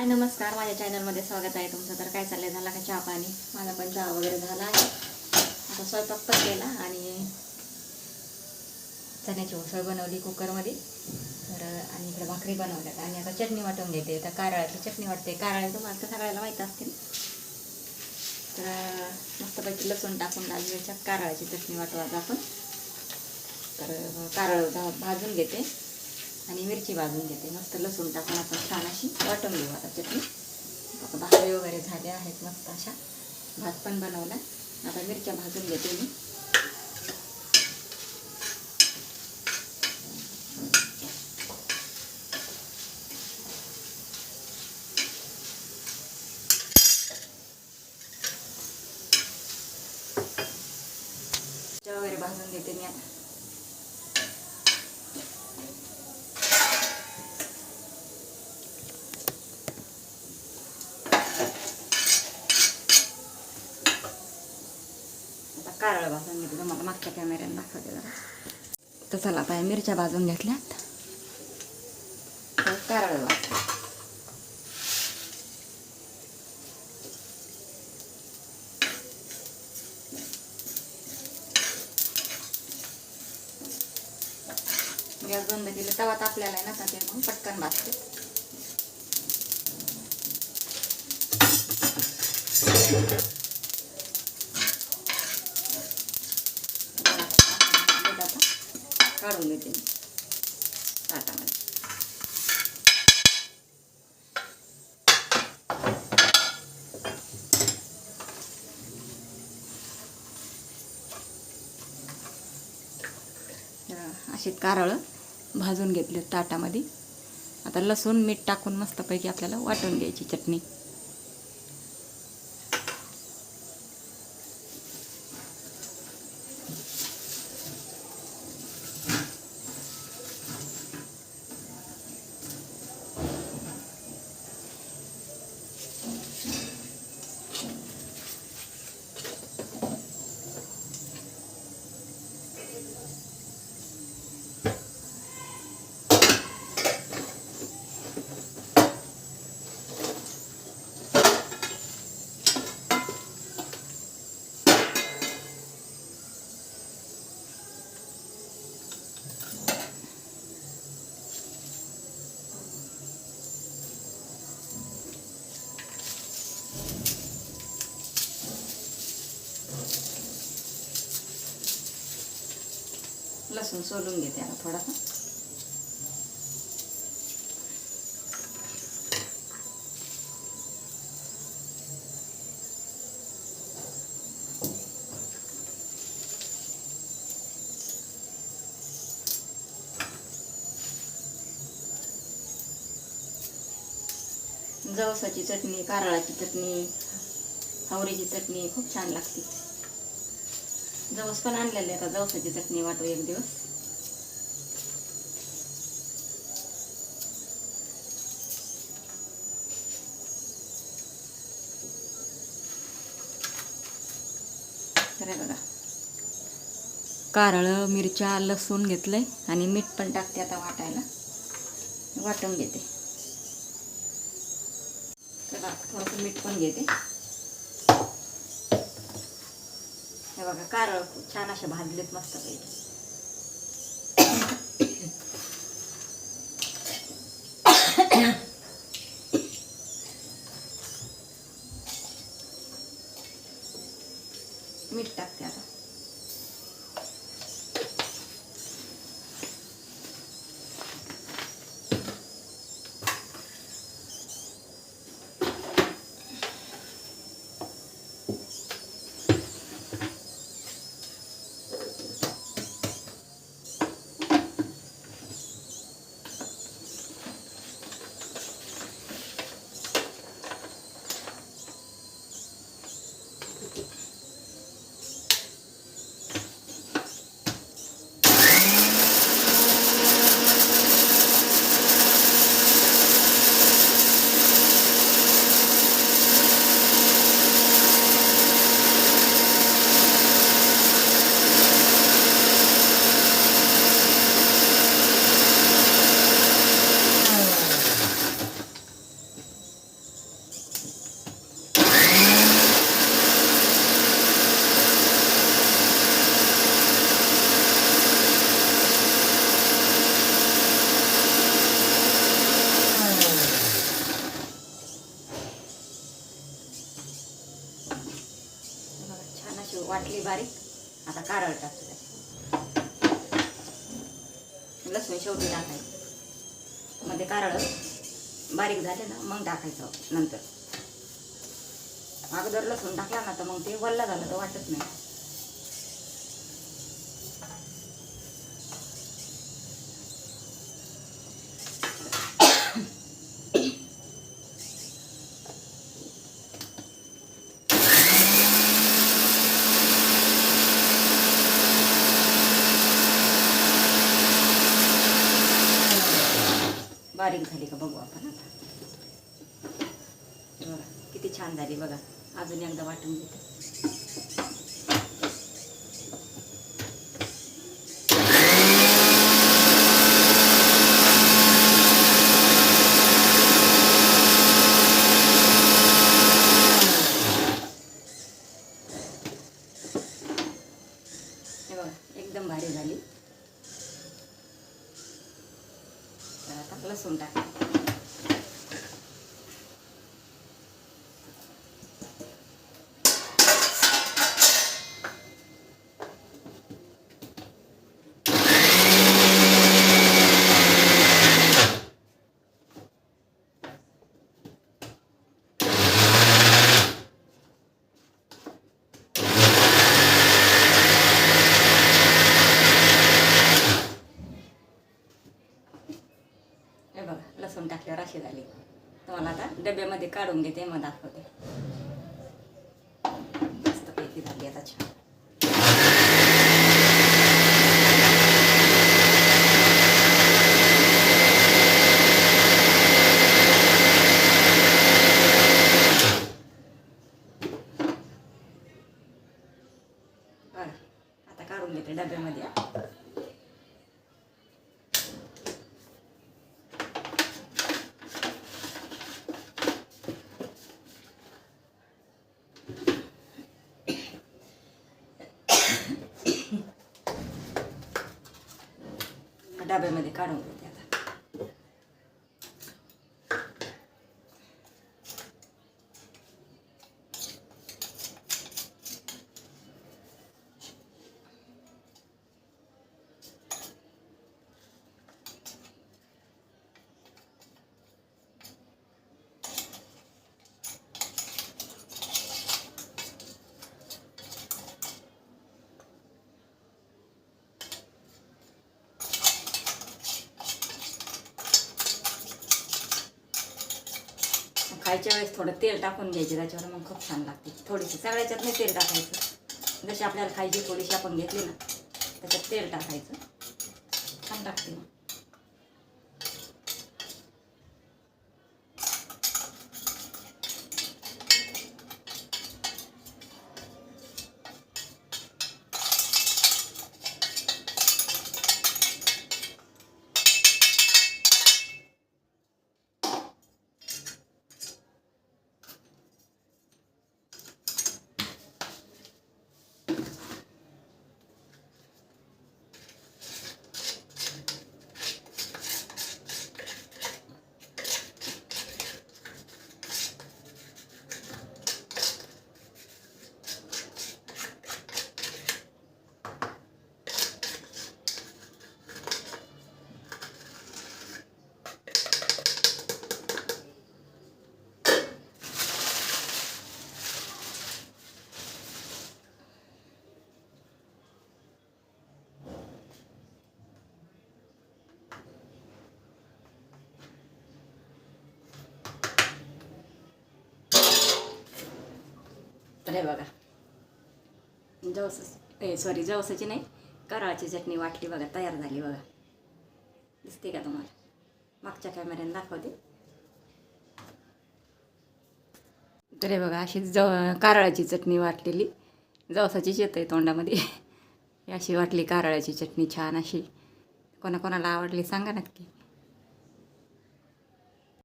हाय नमस्कार. माझ्या चॅनलमध्ये स्वागत आहे तुमचं. तर काय चाललंय? झाला का चहा पाणी? माझा पण चहा वगैरे झाला आहे. आता स्वयंपाक पण केला आणि चण्याची उसळ बनवली कुकरमध्ये. तर आणि इकडे भाकरी बनवल्यात. आणि आता चटणी वाटून घेते. तर कारळाची चटणी वाटते. कारळे तुम्हाला तर सगळ्याला माहीत असतील. तर मस्तपैकी लसूण टाकून लाल कारळाची चटणी वाटू आज आपण. तर कारळ भाजून घेते. आणि मिरची भाजून घेते. मस्त लसूण टाकून आपण छान अशी वाटून घेऊ आता चटणी. आता भाकरी वगैरे झाल्या आहेत मस्त अशा. भात पण बनवला. आता मिरच्या भाजून घेते मी. वगैरे भाजून घेते मी आता आता कारळ भाजून घेतलं तुम्हाला मागच्या कॅमेऱ्याने दाखवते जरा तर चला आता मिरच्या भाजून घेतल्यात तर कारळ भाजते गॅस बंद केलं तवा तापलेला आहे ना ते मग पटकन भाजते Thank you. काढून घेते मी ताटामध्ये. असे कारळं भाजून घेतले ताटामध्ये. आता लसूण मीठ टाकून मस्तपैकी आपल्याला वाटून घ्यायची चटणी. लसूण सोलून घेते आता थोडासा. जवसाची चटणी कारळाची चटणी हावरीची चटणी खूप छान लागते. जवस पण आणलेले आता जवसाची चटणी वाटू एक दिवस. तर बघा. कारळ मिरच्या लसूण घेतलंय आणि मीठ पण टाकते आता वाटायला. वाटून घेते. चला थोडंसं मीठ पण घेते. हे बघा कारळ खूप छान असे भाजलेत मस्त पैकी. मीठ टाकते आता. वाटली बारीक. आता कारळ टाकतो त्याच्यात लसूण शेवटी टाकायचं. मध्ये कारळ बारीक झाले ना मग टाकायचं नंतर. अगोदर लसूण टाकला ना तर मग ते वल्ला झालं तर वाटत नाही. बारीक झाली का बघू आपण आता. बघा किती छान झाली बघा. अजून एकदा वाटून घेते हे बघा एकदम भारी झाली तर आता लसूण टाक हे बघा लसूण टाकल्यावर अशी झाली. तुम्हाला आता डब्यामध्ये काढून घेते मग दाखवते मस्तपैकी झाली आता छान बघा आता काढून घेते डब्यामध्ये हा. डब्यामध्ये काढून घेते आता खायच्या वेळेस थोडं तेल टाकून घ्यायचे त्याच्यावर मग खूप छान लागते. थोडीशी सगळ्याच्यात नाही तेल टाकायचं. जशी आपल्याला खायची थोडीशी आपण घेतली ना त्याच्यात तेल टाकायचं. छान टाकते मग. तर हे बघा. जवस ए सॉरी जवसाची नाही कराळची चटणी वाटली बघा तयार झाली बघा. दिसते का तुम्हाला? मागच्या कॅमेऱ्याने दाखवते. तर हे बघा अशी जव कारळाची चटणी वाटलेली. जवसाचीच येत आहे तोंडामध्ये. अशी वाटली कारळाची चटणी छान अशी. कोणाकोणाला आवडली सांगा नक्की.